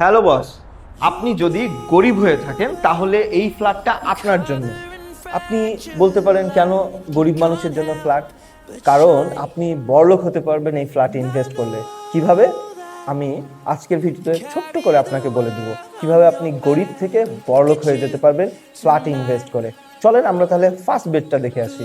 Hello boss, আপনি যদি গরিব হয়ে থাকেন, তাহলে এই ফ্ল্যাটটা আপনার জন্য। আপনি বলতে পারেন কেন গরিব মানুষের জন্য ফ্ল্যাট? কারণ আপনি বড়লোক হতে পারবেন এই ফ্ল্যাটে ইনভেস্ট করলে। কীভাবে? আমি আজকের ভিডিওতে ছোট্ট করে আপনাকে বলে দিব কীভাবে আপনি গরিব থেকে বড়লোক হয়ে যেতে পারবেন ফ্ল্যাটে ইনভেস্ট করে। চলেন আমরা তাহলে ফার্স্ট বেডটা দেখে আসি।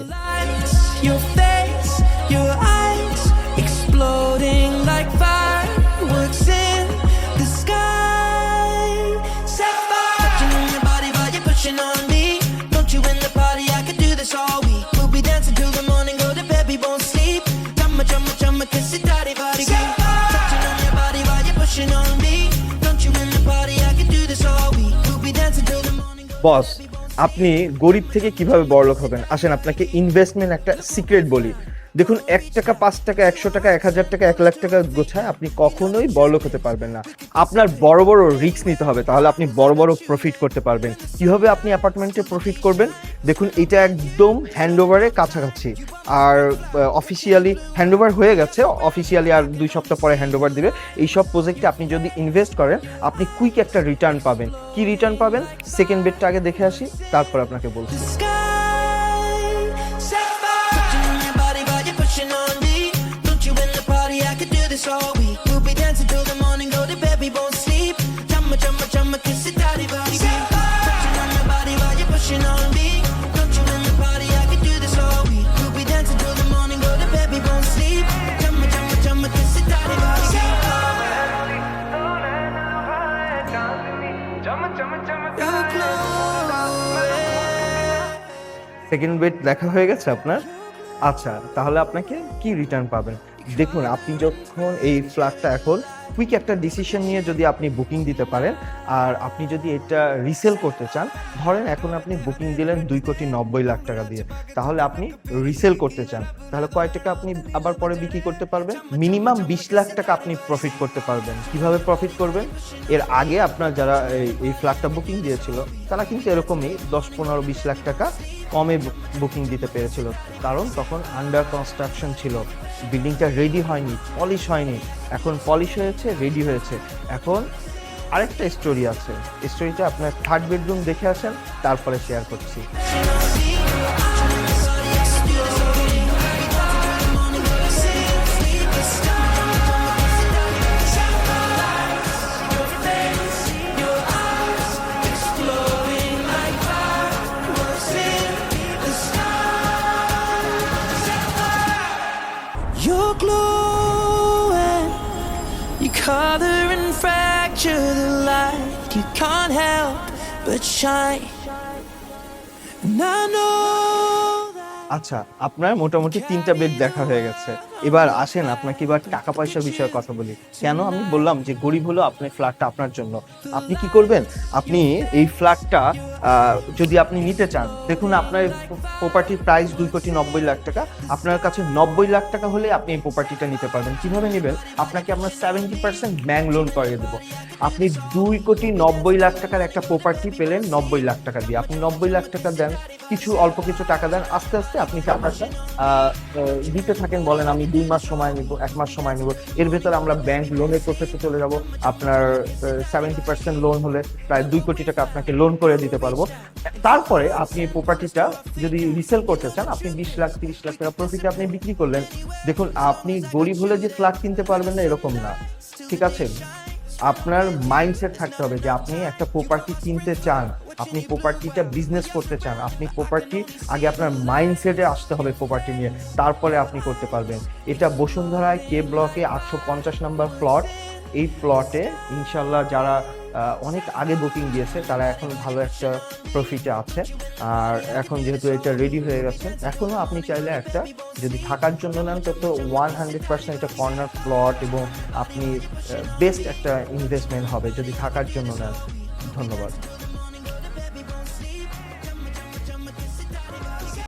বস আপনি গরিব থেকে কীভাবে বড়লোক হবেন? আসেন, আপনাকে ইনভেস্টমেন্ট একটা সিক্রেট বলি। দেখুন, এক টাকা, পাঁচ টাকা, একশো টাকা, এক হাজার টাকা, এক লাখ টাকা গোছায় আপনি কখনোই বড়লোক হতে পারবেন না। আপনার বড় বড় রিস্ক নিতে হবে, তাহলে আপনি বড় বড় প্রফিট করতে পারবেন। কীভাবে আপনি অ্যাপার্টমেন্টে প্রফিট করবেন? দেখুন এটা একদম হ্যান্ডওভারের কাছাকাছি আর অফিসিয়ালি হ্যান্ডওভার হয়ে গেছে অফিসিয়ালি আর দুই সপ্তাহ পরে হ্যান্ডওভার দিবে এই সব প্রজেক্টে আপনি যদি ইনভেস্ট করেন আপনি কুইক একটা রিটার্ন পাবেন কি রিটার্ন পাবেন সেকেন্ড বেডটা আগে দেখে আসি তারপর আপনাকে বলছি sky. Sapphire. সেকেন্ড বেড দেখা হয়ে গেছে আপনার? আচ্ছা তাহলে আপনাকে কি রিটার্ন পাবেন? দেখুন, আপনি যখন এই ফ্ল্যাটটা এখন কুইক একটা ডিসিশন নিয়ে যদি আপনি বুকিং দিতে পারেন, আর আপনি যদি এটা রিসেল করতে চান, ধরেন এখন আপনি বুকিং দিলেন দুই কোটি নব্বই লাখ টাকা দিয়ে, তাহলে আপনি রিসেল করতে চান। তাহলে কয় টাকা আপনি আবার পরে বিক্রি করতে পারবেন? মিনিমাম বিশ লাখ টাকা আপনি প্রফিট করতে পারবেন। কীভাবে প্রফিট করবেন? এর আগে আপনার যারা এই- এই ফ্ল্যাটটা বুকিং দিয়েছিল, তারা কিন্তু এরকমই দশ, পনেরো, বিশ লাখ টাকা কমে বুকিং দিতে পেরেছিল। কারণ তখন আন্ডার কনস্ট্রাকশন ছিল। বিল্ডিংটা রেডি হয়নি পলিশ হয়নি। এখন পলিশ হয়েছে রেডি হয়েছে। এখন আরেকটা স্টোরি আছে। স্টোরিটা আপনার থার্ড বেডরুম দেখে আসেন, তারপরে শেয়ার করছি। Glowing. You color and fracture the light. You can't help but shine. And I know. আচ্ছা আপনার মোটামুটি তিনটা বেড দেখা হয়ে গেছে। এবার আসেন, আপনাকে এবার টাকা পয়সা বিষয়ে কথা বলি। কেন? আমি বললাম যে গরিব হলো আপনার ফ্ল্যাটটা আপনার জন্য। আপনি কি করবেন? আপনি এই ফ্ল্যাটটা যদি আপনি নিতে চান, দেখুন আপনার প্রপার্টির প্রাইস দুই কোটি নব্বই লাখ টাকা। আপনার কাছে নব্বই লাখ টাকা হলে আপনি এই প্রপার্টিটা নিতে পারবেন। কীভাবে নেবেন? আপনাকে আমরা সেভেন্টি পার্সেন্ট ব্যাংক লোন করিয়ে দেবো। আপনি দুই কোটি নব্বই লাখ টাকার একটা প্রপার্টি পেলেন, নব্বই লাখ টাকা দিয়ে। আপনি নব্বই লাখ টাকা দেন, কিছু, অল্প কিছু টাকা দেন, আস্তে আস্তে আপনি টাকাটা দিতে থাকেন বলেন, আমি দুই মাস সময় নিব, এক মাস সময় নিব। এর ভেতরে আমরা ব্যাংক লোনের প্রসেসে চলে যাব। আপনার সেভেন্টি পার্সেন্ট লোন হলে প্রায় দুই কোটি টাকা আপনাকে লোন করে দিতে পারব। তারপরে আপনি প্রপার্টিটা যদি রিসেল করতে চান, আপনি বিশ লাখ, তিরিশ লাখ টাকা প্রফিটে আপনি বিক্রি করলেন। দেখুন, আপনি গরিব হলে যে ফ্ল্যাট কিনতে পারবেন না, এরকম না। ঠিক আছে? আপনার মাইন্ডসেট থাকতে হবে যে আপনি একটা প্রপার্টি কিনতে চান। আপনি প্রপার্টিটা বিজনেস করতে চান, আপনি প্রপার্টি আগে আপনার মাইন্ডসেটে আসতে হবে প্রপার্টি নিয়ে, তারপরে আপনি করতে পারবেন। এটা বসুন্ধরায় কে ব্লকে আটশো পঞ্চাশ নম্বর প্লট এই প্লটে ইনশাল্লাহ যারা অনেক আগে বুকিং দিয়েছে, তারা এখন ভালো একটা প্রফিটে আছে। আর এখন যেহেতু এটা রেডি হয়ে গেছে এখনও আপনি চাইলে একটা, যদি থাকার জন্য নেন, তো ওয়ান হান্ড্রেড পার্সেন্ট একটা কর্নার প্লট এবং আপনি বেস্ট একটা ইনভেস্টমেন্ট হবে যদি থাকার জন্য নেন। ধন্যবাদ।